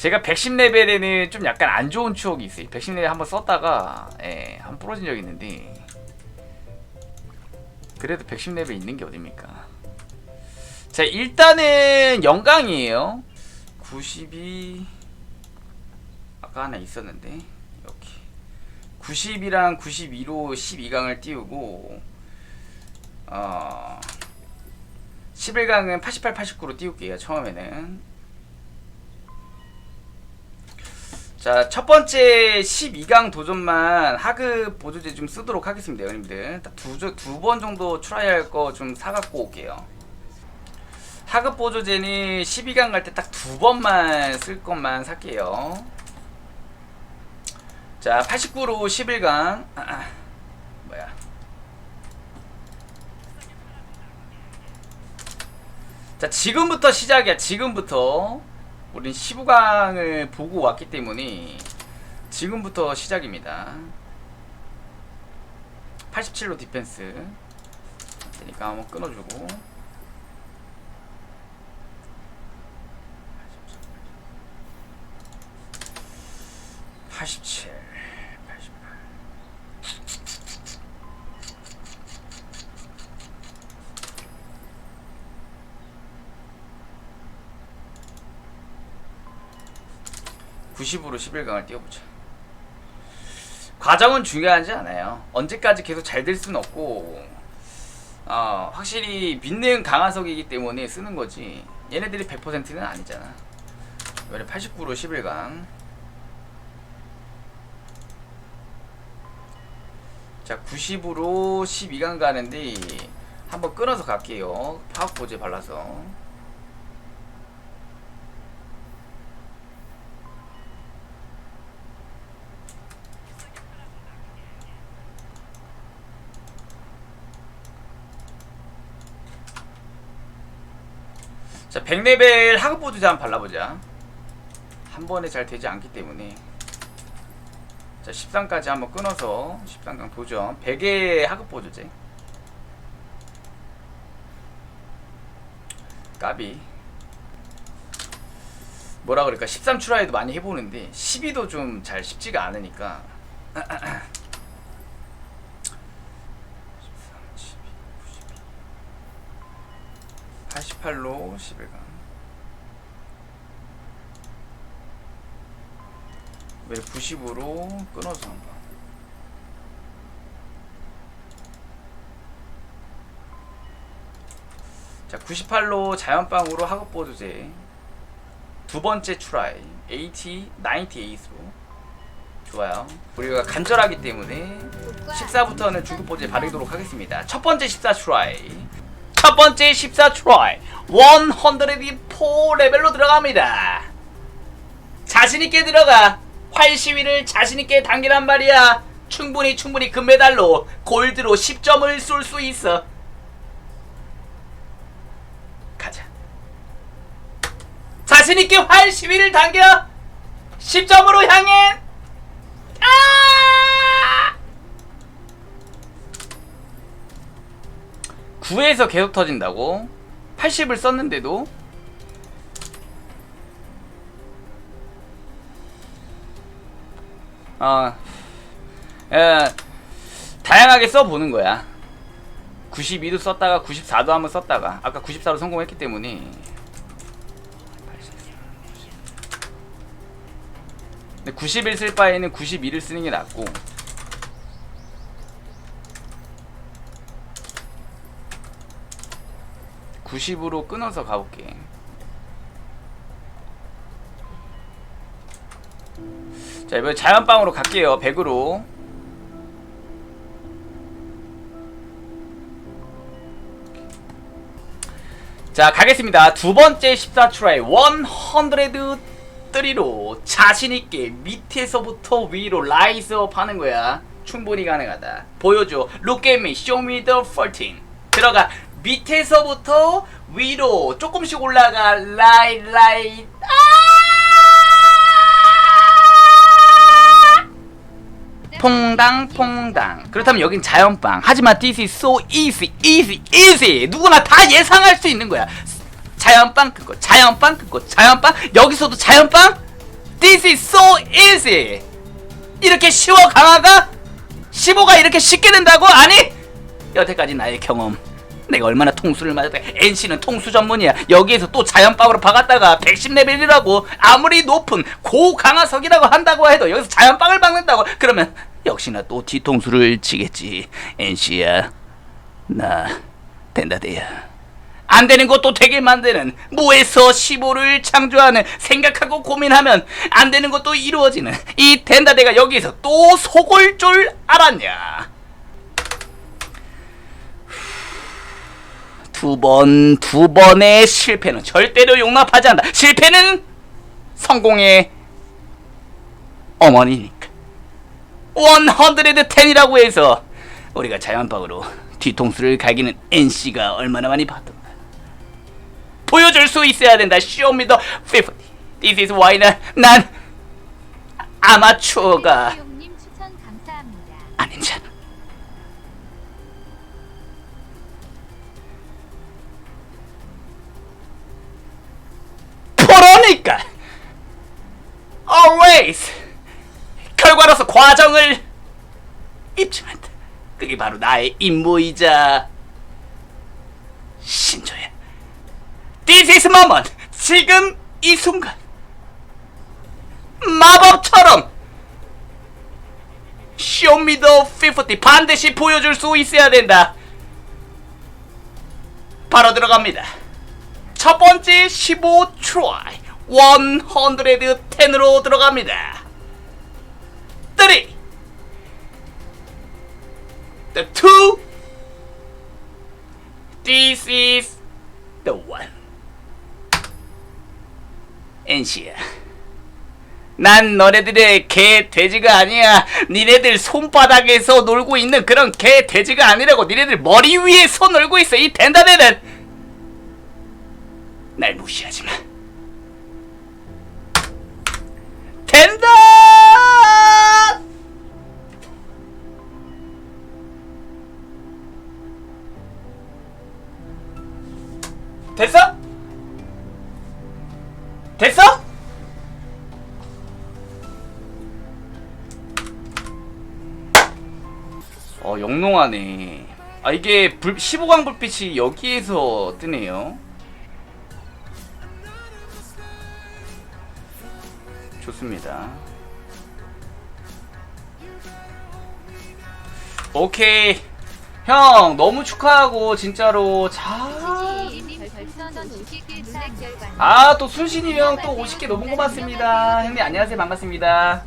제가 110레벨에는 좀 약간 안 좋은 추억이 있어요. 110레벨 한번 썼다가 예, 한번 부러진 적이 있는데 그래도 110레벨 있는 게 어딥니까? 자 일단은 영광이에요. 92 아까 하나 있었는데 이렇게 90이랑 92로 12강을 띄우고 어 11강은 88, 89로 띄울게요. 처음에는 자, 첫 번째 12강 도전만 하급 보조제 좀 쓰도록 하겠습니다, 여러분들. 두 두 번 정도 트라이할 거 좀 사갖고 올게요. 하급 보조제는 12강 갈 때 딱 두 번만 쓸 것만 살게요. 자, 89로 11강. 뭐야. 자, 지금부터 시작이야, 지금부터. 우린 15강을 보고 왔기 때문에 지금부터 시작입니다. 87로 디펜스. 되니까 한번 끊어주고. 87, 88. (90으로) (11강을) 띄워보자. 과정은 중요하지 않아요. 언제까지 계속 잘 될 수는 없고 어, 확실히 믿는 강화석이기 때문에 쓰는 거지. 얘네들이 100%는 아니잖아. 이번에 89로 11강. 자 90으로 12강 가는데 한번 끊어서 갈게요. 파워포즈 발라서 자 100레벨 하급보드 한번 발라보자. 한 번에 잘 되지 않기 때문에. 자 13까지 한번 끊어서 13강 도전. 100의 하급 보조제. 까비. 뭐라 그럴까? 13 추라이도 많이 해보는데 12도 좀 잘 쉽지가 않으니까 88로 11강 왜 90으로 끊어서 한번. 자 98로 자연빵으로 하급 보조제. 두 번째 트라이. 80, 98으로 좋아요. 우리가 간절하기 때문에 14부터는 중급 보조제 바르도록 하겠습니다. 첫 번째 14 트라이 첫 번째 14 트라이 104 레벨로 들어갑니다. 자신있게 들어가 활 시위를 자신있게 당기란 말이야. 충분히 충분히 금메달로 골드로 10점을 쏠 수 있어. 가자. 자신있게 활 시위를 당겨. 10점으로 향해 9에서 계속 터진다고? 80을 썼는데도? 어, 에, 다양하게 써보는 거야. 92도 썼다가 94도 한번 썼다가. 아까 94로 성공했기 때문에. 근데 91 쓸 바에는 92를 쓰는 게 낫고 (90으로) 끊어서 가볼게. 자 이번에 자연빵으로 갈게요 100으로. 자 가겠습니다. 두 번째 14 트라이 100 자신있게 밑에서부터 위로 라이즈업 하는 거야. 충분히 가능하다. 보여줘. Look at me. Show me the 14 들어가 밑에서부터 위로 조금씩 올라가. 라이 라이. 아! 퐁당 퐁당. 그렇다면 여긴 자연빵. 하지만 this is so easy easy easy. 누구나 다 예상할 수 있는 거야. 자연빵 끊고 자연빵 끊고 자연빵. 여기서도 자연빵? This is so easy. 이렇게 쉬워 강화가? 15가 이렇게 쉽게 된다고? 아니 여태까지 나의 경험 내가 얼마나 통수를 맞았다. NC는 통수 전문이야. 여기에서 또 자연빵으로 박았다가 110레벨이라고 아무리 높은 고강화석이라고 한다고 해도 여기서 자연빵을 박는다고. 그러면 역시나 또 뒤통수를 치겠지. NC야 나 된다대야. 안 되는 것도 되게 만드는 무에서 15를 창조하는 생각하고 고민하면 안 되는 것도 이루어지는 이 된다대가 여기서 또 속을 줄 알았냐 두 번, 두 번의 실패는 절대로 용납하지 않는다. 실패는 성공의 어머니니까. 110이라고 해서 우리가 자연방으로 뒤통수를 갈기는 NC가 얼마나 많이 봤던가. 보여줄 수 있어야 된다. Show me the 50. This is why 난, 난 아마추어가 감사합니다. 아니잖 always 결과로서 과정을 입증한다. 그게 바로 나의 임무이자 신조야. This is moment. 지금 이 순간 마법처럼 쇼미더 50 반드시 보여줄 수 있어야 된다. 바로 들어갑니다. 첫 번째 15 try 110으로 들어갑니다. 3 The two This is the one NC야 난 너네들의 개 돼지가 아니야. 니네들 손바닥에서 놀고 있는 그런 개 돼지가 아니라고. 니네들 머리 위에서 놀고 있어. 이 된다네는 날 무시하지 마. 어 영롱하네. 아 이게 불, 15강 불빛이 여기에서 뜨네요. 좋습니다. 오케이. 형 너무 축하하고 진짜로. 자아 또 순신이 형 또 50개 너무 고맙습니다. 형님 안녕하세요. 반갑습니다